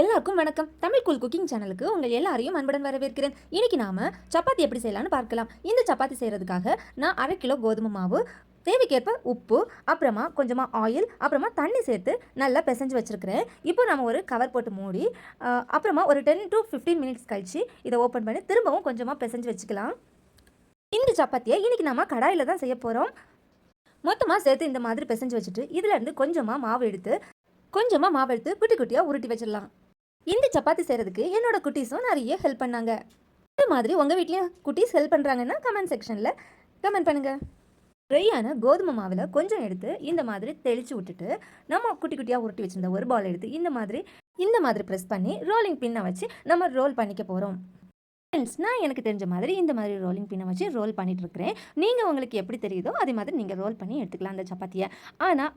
எல்லாருக்கும் வணக்கம். Tamil cool cooking சேனலுக்கு உங்கள் எல்லாரையும் அன்புடன் வரவேற்கிறேன். இன்னைக்கு நாம சப்பாத்தி எப்படி செய்யலாம்னு பார்க்கலாம். இந்த சப்பாத்தி செய்கிறதுக்காக நான் அரை கிலோ கோதுமை மாவு தேவைக்கேற்ப உப்பு அப்புறமா கொஞ்சமாக ஆயில் அப்புறமா தண்ணி சேர்த்து நல்லா பிசைஞ்சு வச்சுருக்கிறேன். இப்போ நம்ம ஒரு கவர் போட்டு மூடி அப்புறமா ஒரு டென் டு ஃபிஃப்டீன் மினிட்ஸ் கழிச்சு இதை ஓப்பன் பண்ணி திரும்பவும் கொஞ்சமாக பிசைஞ்சு வச்சுக்கலாம். இந்த சப்பாத்தியை இன்னைக்கு நம்ம கடாயில் தான் செய்ய போகிறோம் மொத்தமாக சேர்த்து இந்த மாதிரி பிசைஞ்சு வச்சுட்டு இதுலேருந்து கொஞ்சமாக மாவு எடுத்து கொஞ்சமாக மாவு எடுத்து குட்டி குட்டியாக உருட்டி வச்சிடலாம். இந்த சப்பாத்தி செய்கிறதுக்கு என்னோட குட்டீஸும் நிறைய ஹெல்ப் பண்ணாங்க. இந்த மாதிரி உங்கள் வீட்லேயும் குட்டீஸ் ஹெல்ப் பண்ணுறாங்கன்னா கமெண்ட் செக்ஷனில் கமெண்ட் பண்ணுங்கள் ட்ரையான கோதுமை மாவில் கொஞ்சம் எடுத்து இந்த மாதிரி தெளித்து விட்டுட்டு நம்ம குட்டி குட்டியாக உருட்டி வச்சுருந்த ஒரு பால் எடுத்து இந்த மாதிரி இந்த மாதிரி ப்ரெஸ் பண்ணி ரோலிங் பின்னை வச்சு நம்ம ரோல் பண்ணிக்க போகிறோம் ஃப்ரெண்ட்ஸ் நான் எனக்கு தெரிஞ்ச மாதிரி இந்த மாதிரி ரோலிங் பின்னை வச்சு ரோல் பண்ணிகிட்ருக்கிறேன் நீங்கள் உங்களுக்கு எப்படி தெரியுதோ அதே மாதிரி நீங்கள் ரோல் பண்ணி எடுத்துக்கலாம் அந்த சப்பாத்தியை. ஆனால்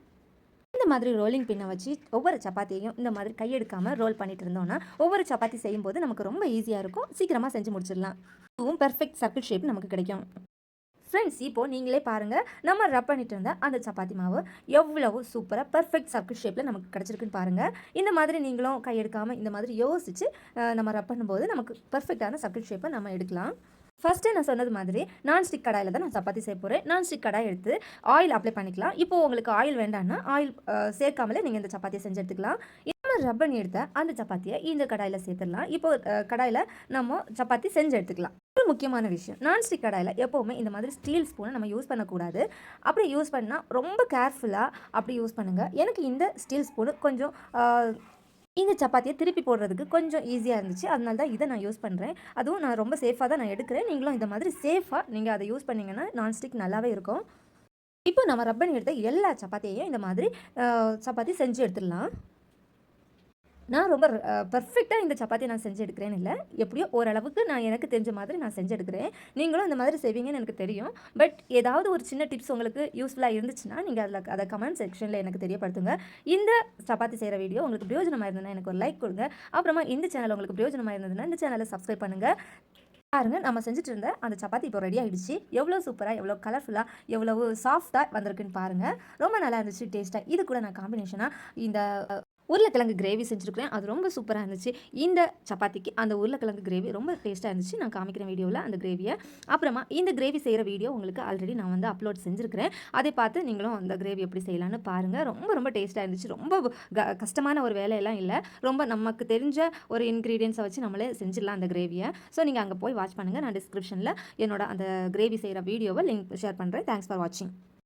இந்த மாதிரி ரோலிங் பின்னை வச்சு ஒவ்வொரு சப்பாத்தியையும் இந்த மாதிரி கையெடுக்காமல் ரோல் பண்ணிட்டு இருந்தோம்னா ஒவ்வொரு சப்பாத்தி செய்யும்போது நமக்கு ரொம்ப ஈஸியாக இருக்கும். சீக்கிரமாக செஞ்சு முடிச்சிடலாம். இதுவும் பெர்ஃபெக்ட் சர்க்கிள் ஷேப் நமக்கு கிடைக்கும். ஃப்ரெண்ட்ஸ் இப்போது நீங்களே பாருங்கள் நம்ம ரப் பண்ணிட்டு இருந்த அந்த சப்பாத்தி மாவு எவ்வளவு சூப்பராக பர்ஃபெக்ட் சர்க்கிள் ஷேப்பில் நமக்கு கிடச்சிருக்குன்னு பாருங்கள் இந்த மாதிரி நீங்களும் கையெடுக்காமல் இந்த மாதிரி யோசித்து நம்ம ரப் பண்ணும்போது நமக்கு பர்ஃபெக்டான சர்க்கிள் ஷேப்பை நம்ம எடுக்கலாம். ஃபஸ்ட்டு நான் சொன்னது மாதிரி நான்ஸ்டிக் கடாயில் தான் நான் சப்பாத்தி செய்ய போகிறேன் நான்ஸ்டிக் கடாய் எடுத்து ஆயில் அப்ளை பண்ணிக்கலாம். இப்போது உங்களுக்கு ஆயில் வேண்டாம்னா ஆயில் சேர்க்காமலே நீங்கள் இந்த சப்பாத்தியை செஞ்சு எடுத்துக்கலாம். நம்ம ரப்பன் எடுத்த அந்த சப்பாத்தியை இந்த கடாயில் சேர்த்துடலாம். இப்போ கடாயில் நம்ம சப்பாத்தி செஞ்சு எடுத்துக்கலாம். ஒரு முக்கியமான விஷயம் நான்ஸ்டிக் கடாயில் எப்போவுமே இந்த மாதிரி ஸ்டீல் ஸ்பூனை நம்ம யூஸ் பண்ணக்கூடாது. அப்படி யூஸ் பண்ணால் ரொம்ப கேர்ஃபுல்லாக அப்படி யூஸ் பண்ணுங்கள் எனக்கு இந்த ஸ்டீல் ஸ்பூனு கொஞ்சம் இந்த சப்பாத்தியை திருப்பி போடுறதுக்கு கொஞ்சம் ஈஸியாக இருந்துச்சு. அதனால தான் இதை நான் யூஸ் பண்ணுறேன் அதுவும் நான் ரொம்ப சேஃபாக தான் நான் எடுக்கிறேன். நீங்களும் இந்த மாதிரி சேஃபாக நீங்கள் அதை யூஸ் பண்ணிங்கன்னா நான்ஸ்டிக் நல்லாவே இருக்கும். இப்போ நம்ம ரப்பன் எடுத்த எல்லா சப்பாத்தியையும் இந்த மாதிரி சப்பாத்தி செஞ்சு எடுத்துடலாம். நான் ரொம்ப பர்ஃபெக்டாக இந்த சப்பாத்தி நான் செஞ்சு எடுக்கிறேன்னு இல்லை. எப்படியோ ஓரளவுக்கு நான் எனக்கு தெரிஞ்ச மாதிரி நான் செஞ்சு எடுக்கிறேன் நீங்களும் இந்த மாதிரி செய்வீங்கன்னு எனக்கு தெரியும். பட் ஏதாவது ஒரு சின்ன டிப்ஸ் உங்களுக்கு யூஸ்ஃபுல்லாக இருந்துச்சுன்னா நீங்கள் அதில் அதை கமெண்ட் செக்ஷனில் எனக்கு தெரியப்படுத்துங்க. இந்த சப்பாத்தி செய்கிற வீடியோ உங்களுக்கு பிரயோஜனமாக இருந்ததுன்னா எனக்கு ஒரு லைக் கொடுங்க. அப்புறமா இந்த சேனல் உங்களுக்கு பிரயோஜனமாக இருந்ததுன்னா இந்த சேனலை சப்ஸ்கிரைப் பண்ணுங்கள் பாருங்க நம்ம செஞ்சுட்டு இருந்த அந்த சப்பாத்தி இப்போ ரெடி ஆகிடுச்சு எவ்வளோ சூப்பராக எவ்வளோ கலர்ஃபுல்லாக எவ்வளோ சாஃப்டாக வந்திருக்குன்னு பாருங்கள் ரொம்ப நல்லா இருந்துச்சு டேஸ்ட்டாக இது கூட நான் காம்பினேஷனாக இந்த உருளைக்கிழங்கு கிரேவி செஞ்சுருக்கிறேன். அது ரொம்ப சூப்பராக இருந்துச்சு. இந்த சப்பாத்திக்கு அந்த உருளைக்கிழங்கு கிரேவி ரொம்ப டேஸ்ட்டாக இருந்துச்சு. நான் காமிக்கிறேன் வீடியோவில் அந்த கிரேவியை அப்புறமா இந்த கிரேவி செய்கிற வீடியோ உங்களுக்கு ஆல்ரெடி நான் வந்து அப்லோட் செஞ்சுருக்கிறேன். அதை பார்த்து நீங்களும் அந்த கிரேவி எப்படி செய்யலான்னு பாருங்கள் ரொம்ப ரொம்ப டேஸ்ட்டாக இருந்துச்சு. ரொம்ப க- கஷ்டமான ஒரு வேலையெல்லாம் இல்லை. ரொம்ப நமக்கு தெரிஞ்ச ஒரு இன்க்ரீடியன்ஸை வச்சு நம்மளே செஞ்சிடலாம் அந்த கிரேவியை ஸோ நீங்கள் அங்கே போய் வாட்ச் பண்ணுங்கள் நான் டிஸ்கிரிப்ஷனில் என்னோட அந்த கிரேவி செய்கிற வீடியோவை லிங்க் ஷேர் பண்ணுறேன் தேங்க்ஸ் ஃபார் வாட்சிங்